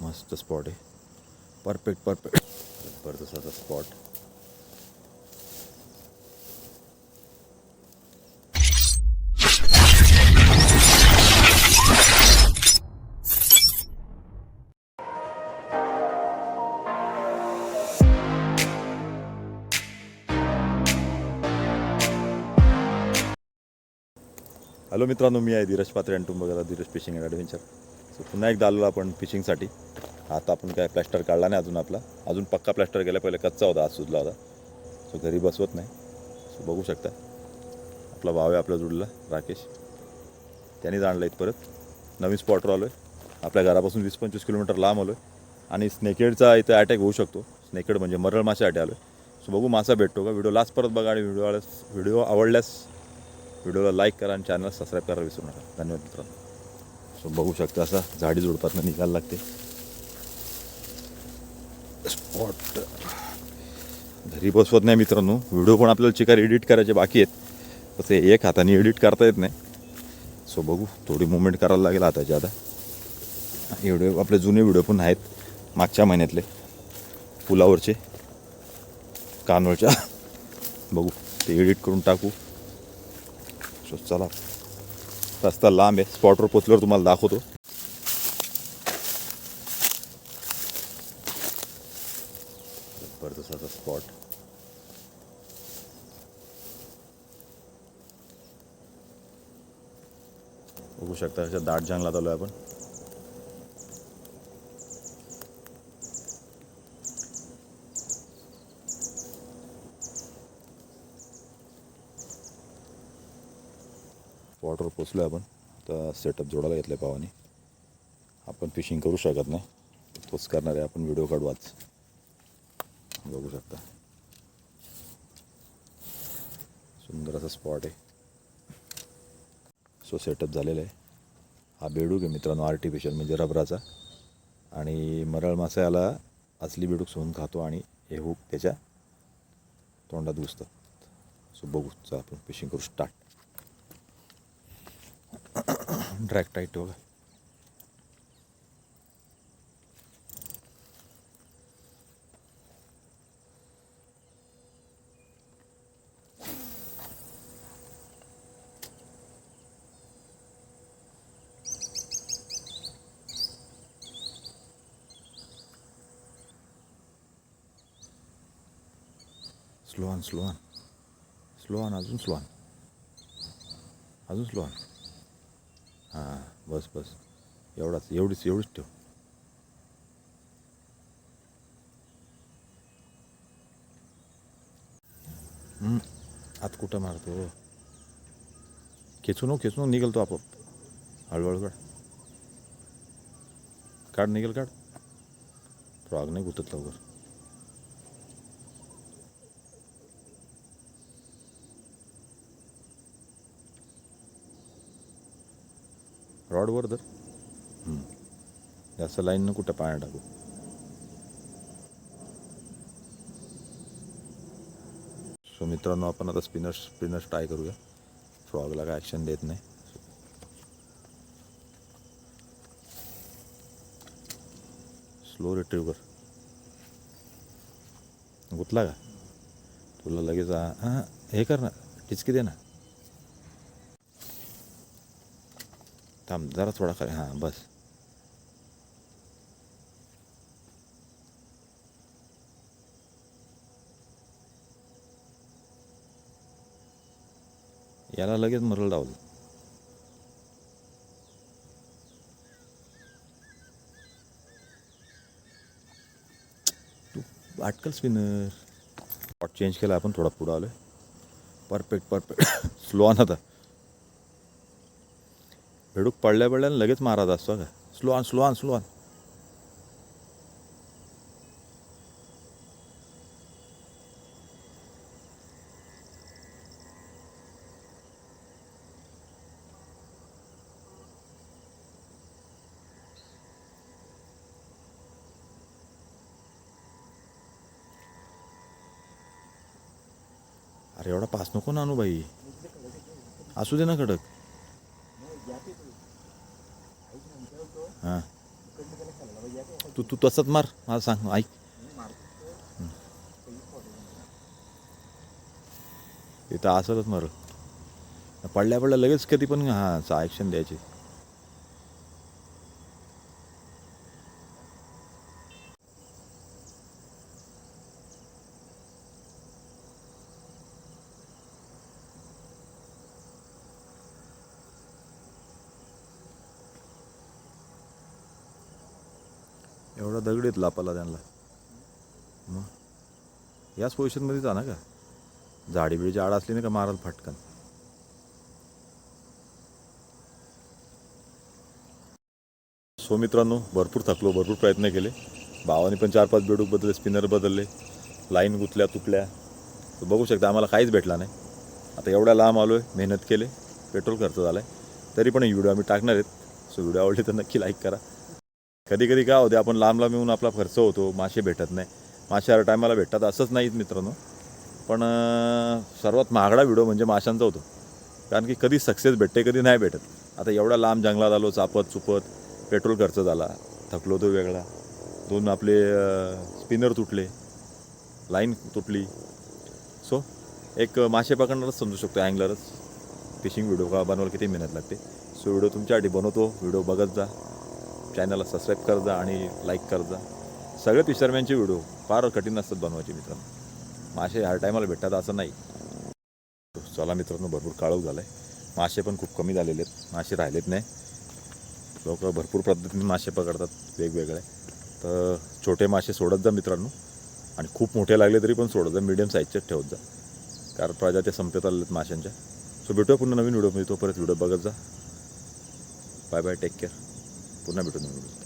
मस्त स्पॉट आहे. Perfect perfect जबरदस्त असा स्पॉट हॅलो मित्रांनो मी आहे धीरज पात्रे आणि तुम्ही बघा Dheeraj fishing and adventure so पुन्हा एकदा आलो आपण फिशिंगसाठी आता आपण काय प्लॅस्टर काढला नाही अजून आपला. अजून पक्का प्लॅस्टर केला पहिले कच्चा होता आज सुजला होता. सो घरी बसवत नाही. सो बघू शकता. आपला भाव आहे आपल्या जुडला राकेश. त्यांनीच आणलं आहेत परत. नवीन स्पॉटवर आलो आहे आपल्या घरापासून वीस पंचवीस किलोमीटर लांब आलो आहे आणि स्नेकेडचा इथं अटॅक होऊ शकतो. स्नेकेड म्हणजे मरळ माशासाठी आलो आहे सो बघू मासा भेटतो का? व्हिडिओ लास्ट परत बघा आणि व्हिडिओ व्हिडिओ आवडल्यास व्हिडिओला लाईक करा आणि चॅनल सबस्क्राईब करायला विसरू नका. धन्यवाद मित्रांनो. बघू शकता असा झाडी झुडपातनं निघायला लागते. स्पॉट घरी बसवत नाही मित्रांनो. व्हिडिओ पण आपल्याला चिकार एडिट करायचे बाकी आहेत. तसे एक हाताने एडिट करता येत नाही. सो बघू. थोडी मुवमेंट करायला लागेल हाताची आता. आणि व्हिडिओ आपले जुने व्हिडिओ पण आहेत. मागच्या महिन्यातले. पुलावरचे. कानवरच्या. बघू. ते एडिट करून टाकू. सो चला. रस्ता लांब आहे. स्पॉटवर पोचल्यावर तुम्हाला दाखवतो. जबरदस्त असा स्पॉट बघू शकता अशा दाट जंगलात आलो आपण. स्पॉटवर पोचलो आपण. आता सेटअप जोडायला घेतलं आहे पावाने. आपण फिशिंग करू शकत नाही. तोच करणार आहे आपण व्हिडिओ काढवाच बघू शकता. सुंदर असा स्पॉट आहे. सो सेटअप झालेला आहे. हा बेडूक आहे मित्रांनो आर्टिफिशियल म्हणजे रबराचा. आणि मरळ मासा याला असली बेडूक सोडून खातो आणि हे हुक त्याच्या तोंडात घुसतात सो बघूचा आपण फिशिंग करू स्टार्ट ड्रॅग टाईट बघा स्लोन ऑन अजून स्लोन अजून स्लोन हां बस बस. एवढाच एवढीच एवढीच ठेव. आत कुठं मारतो? खेचू नको हो, खेचू निघेल तो आपोआप. हळूहळू काढ. काढ निघेल काढ. प्रॉग नाही गुतत लवकर. रॉडवर तर जास्त लाईननं कुठं पाण्यात टाकू? सो मित्रांनो आपण आता स्पिनर्स स्पिनर्स ट्राय करूया. फ्रॉगला काय ॲक्शन देत नाही. स्लो रिट्रीव कर. गुतला का? तुला लगेच हां हे कर ना. टिचकी दे ना. थांब जरा थोडा खाली. हां बस. याला लगेच मरल डावलं तू अटकल स्पिनर. स्पॉट चेंज केला आपण थोडा पुढं आलोय. परफेक्ट परफेक्ट स्लो आण आता. हेडूक पडल्या पडल्या लगेच मारत असतो का slow on slow on slow आन अरे एवढा पास नको ना आणू बाई. असू दे ना कडक हां. तू तू तसंच मार मला सांग ऐक. इथं असलच मार. पडल्या पडल्या लगेच कधी पण हां ॲक्शन द्यायची. एवढा दगड येत लापाला त्यांना. मग? याच पोझिशनमध्ये जा ना का झाडी बिडीची आड असली ना का माराल फटकन. सो मित्रांनो भरपूर थकलो भरपूर प्रयत्न केले. भावाने पण चार पाच बेडूक बदलले स्पिनर बदलले लाईन गुतल्या तुटल्या. तर बघू शकता आम्हाला काहीच भेटला नाही. आता एवढ्या लांब आलो आहे मेहनत केले पेट्रोल खर्च झाला आहे तरी पण व्हिडिओ आम्ही टाकणार आहेत. सो व्हिडिओ आवडले तर नक्की लाईक करा. कधी कधी काय होते आपण लांब लांब येऊन आपला खर्च होतो मासे भेटत नाही. मासे हर टायमाला भेटतात असंच नाहीत मित्रांनो. पण सर्वात महागडा व्हिडिओ म्हणजे माशांचा होतो. कारण की कधी सक्सेस भेटते कधी नाही भेटत. आता एवढा लांब जंगलात आलो चापत चुपत पेट्रोल खर्च झाला थकलो तो वेगळा. दोन आपले स्पिनर तुटले लाईन तुटली. सो एक मासे पकडणारच समजू शकतो अँगलरच फिशिंग व्हिडिओ का बनवायला किती मेहनत लागते. सो व्हिडिओ तुमच्यासाठी बनवतो व्हिडिओ बघत जा. चॅनलला सबस्क्राईब कर जा आणि लाईक कर जा सगळे फिशरमॅनचे व्हिडिओ फार कठीण असतात बनवायचे मित्रांनो. मासे हर टायमाला भेटतात असं नाही. चला मित्रांनो भरपूर काळोख झाला आहे मासे पण खूप कमी झालेले आहेत. मासे राहिलेत नाही. लोक भरपूर पद्धतीने मासे पकडतात वेगवेगळे. तर छोटे मासे सोडत जा मित्रांनो. आणि खूप मोठे लागले तरी पण सोडत जा. मिडियम साईजचेच ठेवत जा. कारण प्रजात्या संपत आलेल्या आहेत माशांच्या. सो भेटूया पुन्हा नवीन व्हिडिओमध्ये. तोपर्यंत व्हिडिओ बघत जा. बाय बाय टेक केअर पुन्हा भेटू नवीन व्हिडिओ